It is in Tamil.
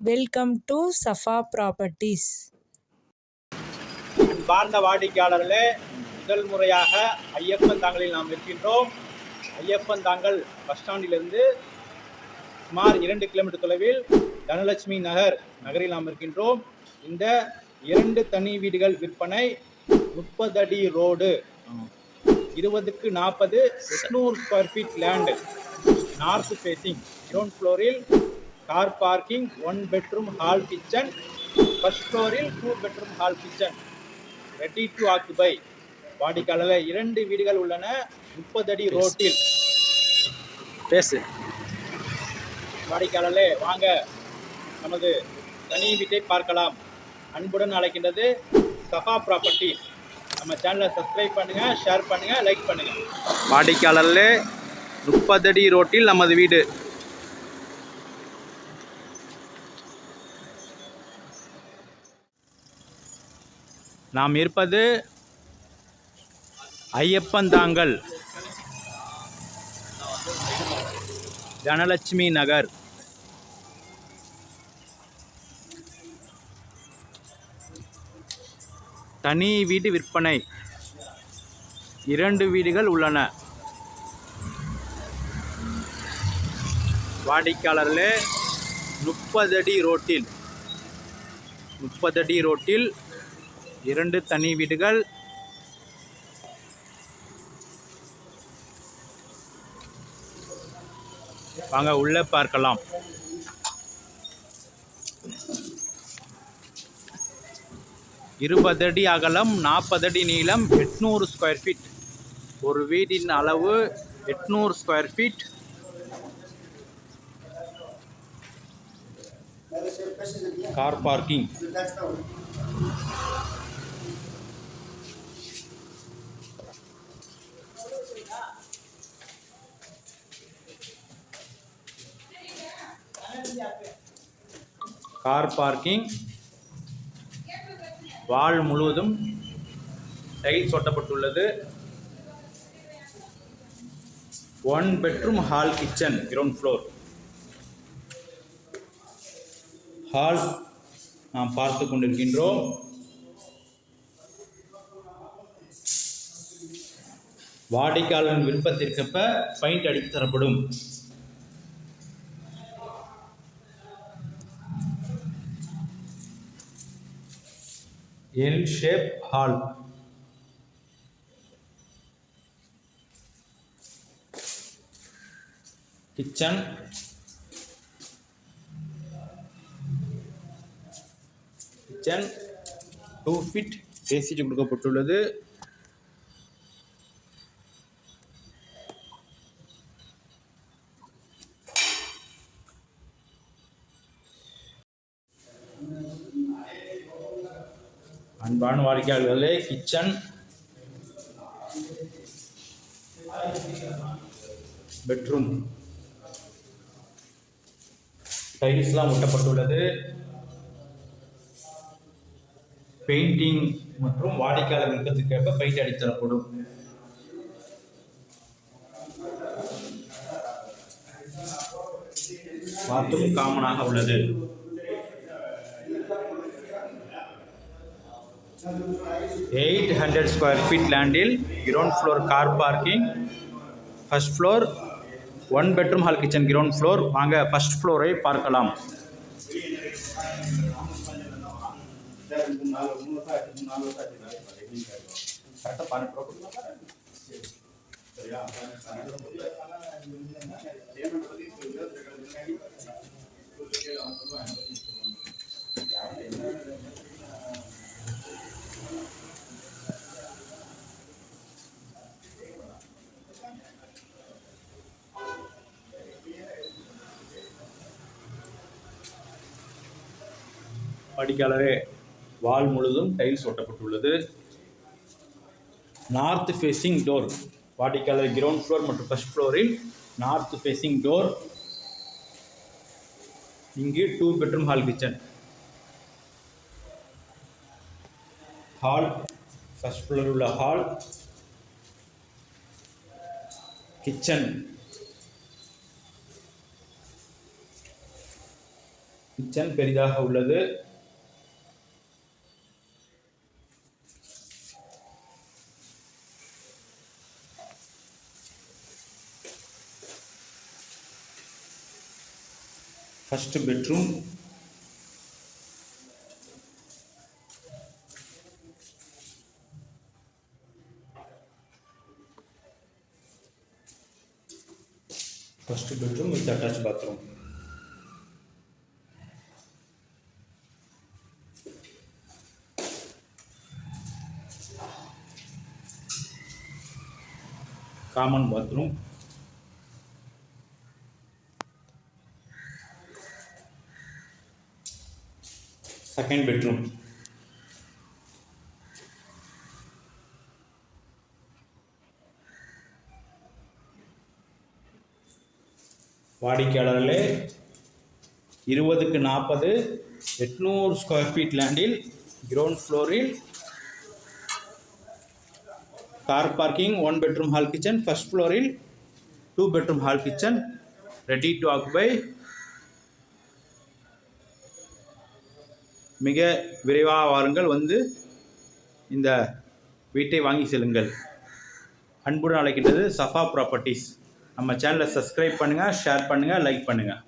வெல்கம் டு சஃபா ப்ராப்பர்ட்டிஸ் அன்பார்ந்த வாடிக்கையாளர்களே முதல் முறையாக ஐயப்பன் தாங்கலில் நாம் இருக்கின்றோம் ஐயப்பன் தாங்கல் பஸ் ஸ்டாண்டிலிருந்து சுமார் இரண்டு கிலோமீட்டர் தொலைவில் தனலட்சுமி நகர் நகரில் நாம் இருக்கின்றோம் இந்த இரண்டு தனி வீடுகள் விற்பனை முப்பது அடி ரோடு. இருபதுக்கு நாற்பது எட்நூறு square feet land north facing ground ஃப்ளோரில் car parking one bedroom hall kitchen first ஃப்ளோரில் two bedroom hall kitchen ready to occupy வாடிக்கையாளர் இரண்டு வீடுகள் உள்ளன. முப்பது அடி ரோட்டில் பேசு வாடிக்கையாளர்களே வாங்க. நமது தனி வீட்டை பார்க்கலாம். அன்புடன் அழைக்கின்றது சஃபா ப்ராப்பர்ட்டி நம்ம சேனலை சப்ஸ்கிரைப் பண்ணுங்க ஷேர் பண்ணுங்க லைக் பண்ணுங்க. வாடிக்கையாளர்ல முப்பதடி ரோட்டில் நமது வீடு. நாம் இருப்பது ஐயப்பந்தாங்கல் தனலட்சுமி நகர். தனி வீடு விற்பனை. இரண்டு வீடுகள் உள்ளன. வாடிக்கையாளர்களே முப்பது அடி ரோட்டில் முப்பது அடி ரோட்டில் இரண்டு தனி வீடுகள். வாங்க உள்ளே பார்க்கலாம். இருபது அடி அகலம் நாற்பது அடி நீளம் எட்நூறு ஸ்கொயர் ஃபீட் ஒரு வீடின் அளவு எட்நூறு square feet car parking car parking wall முழுவதும் tiles ஒட்டப்பட்டுள்ளது one bedroom hall kitchen ground floor hall நாம் பார்த்து கொண்டிருக்கின்றோம். வாடிக்கையாளரின் விருப்பத்திற்கேற்ப பெயிண்ட் அடித்து தரப்படும். L shape hall kitchen kitchen to fit ஏசிட்டு கொடுக்கப்பட்டுள்ளது. அன்பான வாடிக்கையாளர்களே கிச்சன் பெட்ரூம். டைல்ஸ்லாம் ஒட்டப்பட்டுள்ளது. பெயிண்டிங் மற்றும் வாடிக்கையாளர் விருப்பத்துக்கேற்ப பெயிண்ட் அடித்தரப்படும் பாத்ரூம் காமனாக உள்ளது. எயிட் ஹண்ட்ரட் ஸ்கொயர் ஃபீட் லேண்டில் ground floor car parking first floor one bedroom hall kitchen ground floor வாங்க ஃபர்ஸ்ட் ஃப்ளோரை பார்க்கலாம். வாடிக்கையாளரே வால் முழுதும் டைல்ஸ் ஒட்டப்பட்டுள்ளது. நார்த் ஃபேஸிங் டோர் வாடிக்கையாளர் கிரவுண்ட் ஃப்ளோர் மற்றும் ஃபஸ்ட் ஃப்ளோரில் நார்த் ஃபேஸிங் டோர் இங்கு two bedroom hall kitchen. Hall first ஃப்ளோரில் உள்ள ஹால் கிச்சன். கிச்சன் பெரிதாக உள்ளது. First bedroom first bedroom with attach bathroom common bathroom second bedroom வாடிக்கையாளர்களே இருபதுக்கு நாற்பது எட்நூறு ஸ்கொயர் ஃபீட் லேண்டில் கிரவுண்ட் ஃப்ளோரில் car parking one bedroom hall kitchen first ஃப்ளோரில் two bedroom hall kitchen ready to occupy மிக விரைவாக வாருங்கள். வந்து இந்த வீட்டை வாங்கி செல்லுங்கள். அன்புடன் அழைக்கின்றது சஃபா ப்ராப்பர்ட்டிஸ் நம்ம சேனலை சப்ஸ்கிரைப் பண்ணுங்கள் ஷேர் பண்ணுங்கள் லைக் பண்ணுங்கள்